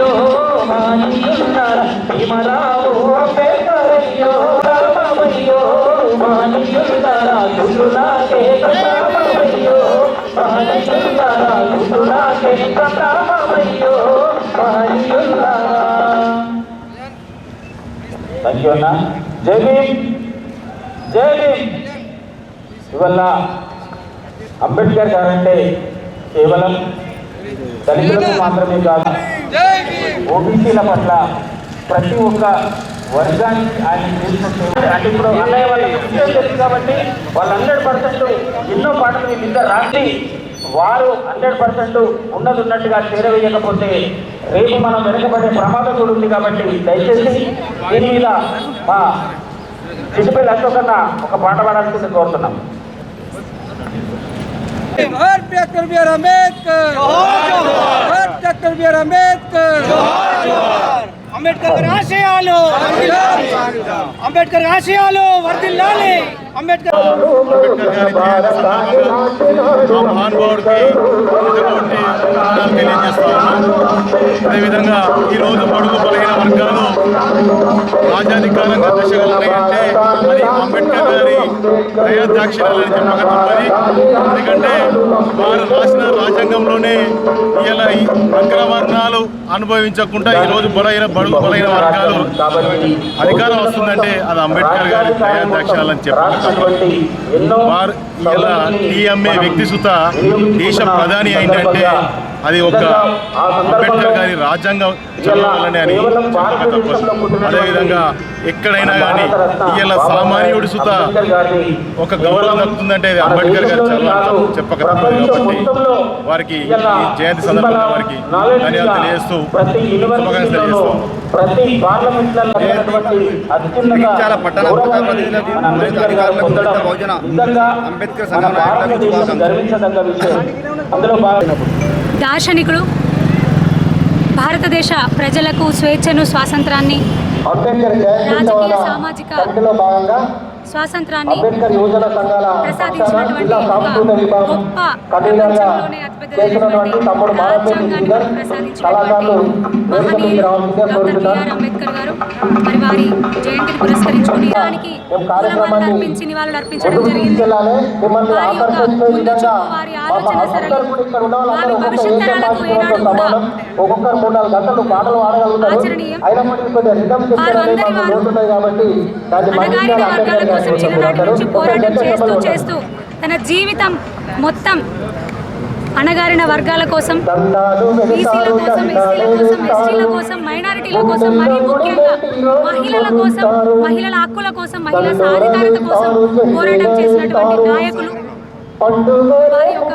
సంతామయ్యో మహనీయుల్లరా భీమరావు అంబేద్కరయ్యో రామయ్యో మహనీయుల్లరా గురులాగే సంతామయ్యో మహనీయుల్లరా గురులాగే సంతామయ్యో మహనీయుల్లరా థ్యాంక్ యూ అన్న జై భీమ్ జై భీమ్. ఇవల్ల అంబేద్కర్ గారంటే కేవలం దళితులకు మాత్రమే కాదు ఓబీసీల పట్ల ప్రతి ఒక్క వర్గానికి ఆయన చేసిన అంటే ఇప్పుడు అన్నయ్య వాళ్ళకి తెలుసు కాబట్టి వాళ్ళు హండ్రెడ్ పర్సెంట్ ఎన్నో పాటలు మీ రాసి వారు హండ్రెడ్ పర్సెంట్ ఉన్నది ఉన్నట్టుగా చేరవేయకపోతే రేపు మనం వెనకబడే ప్రమాదం కూడా ఉంది కాబట్టి దయచేసి దీని మీద మా చిన్నపిల్ల అశోకన్న ఒక పాట పాడాల్సింది కోరుతున్నాం. Ambedkar doctor BR Ambedkar. Ambedkar గారి ఆశయాలు. అంబేద్కర్ ఆశయాలు వర్దిల్లాలి అంబేద్కర్ ఆ మహానుభావుడికి అదేవిధంగా ఈరోజు పొడుగు బలహీన వర్గాలు రాజ్యాధికారంగా దశగలుగుతాయంటే గారి దయాదాక్షిణ్యాలని చెప్పక ఎందుకంటే వారు రాసిన రాజ్యాంగంలోనే ఇలా ఈ అగ్రవర్ణాలు అనుభవించకుండా ఈరోజు బలైన బడుగు బలైన వర్గాలు అధికారం వస్తుందంటే అది అంబేద్కర్ గారి దయాదాక్షిణ్యాలని అని చెప్పాలి. వారు ఇలా టీఎంఏ వ్యక్తి సుత దేశ ప్రధాని అయిందంటే అది ఒక అంబేద్కర్ గారి రాజ్యాంగం చదవాలని అని అదేవిధంగా ఎక్కడైనా కానీ ఇలా సామాన్యుడి సుత ఒక గౌరవం దక్కుతుందంటే అది అంబేద్కర్ గారి చదవాలి చెప్పక తప్పదు కాబట్టి వారికి ఈ జయంతి సందర్భంగా వారికి ధన్యవాదాలు తెలియజేస్తూ శుభాకాంక్షలు తెలియజేస్తాం ప్రతి పార్లమెంట్లలో జగిత్యాల పట్టణ బహుజన అంబేద్కర్ సంఘం అందులో భాగంగా దార్శనికుడు. భారతదేశ ప్రజలకు స్వేచ్ఛను స్వాతంత్రాన్ని రాజకీయ సామాజిక స్వాతంత్రాన్ని ప్రసాదించినటువంటి గొప్ప ప్రపంచంలోనే మారపల్లి రాజ్యాంగాన్ని ప్రసాదించినటువంటి మహనీయులు డాక్టర్ బిఆర్ అంబేద్కర్ గారు. మరి వారి జయంతిని పురస్కరించుకుని దానికి పూలమాలలు అర్పించి నివాళులు అర్పించడం జరిగింది వారి యొక్క ముందు చూపు, వారి ఆలోచన సరళి, వారి భవిష్యత్ తరాలకు ఏనాడు కూడా ఆచరణీయం. వారు అందరి వారు అణగారిన వర్గాల కోసం చిన్ననాటి నుంచి. పోరాటం చేస్తూ చేస్తూ తన జీవితం మొత్తం అణగారిన వర్గాల కోసం బీసీల కోసం ఎస్సీల కోసం ఎస్టీల కోసం మైనారిటీల కోసం మరీ ముఖ్యంగా మహిళల కోసం మహిళల హక్కుల కోసం మహిళా సాధికారత కోసం పోరాటం చేసినటువంటి నాయకులు వారి యొక్క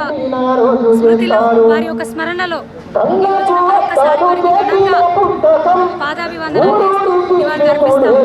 స్మృతిలో వారి యొక్క స్మరణలో మరొక్కసారి వారికి ఘనంగా పాదాభివందనాలు చేస్తూ అర్పిస్తాము.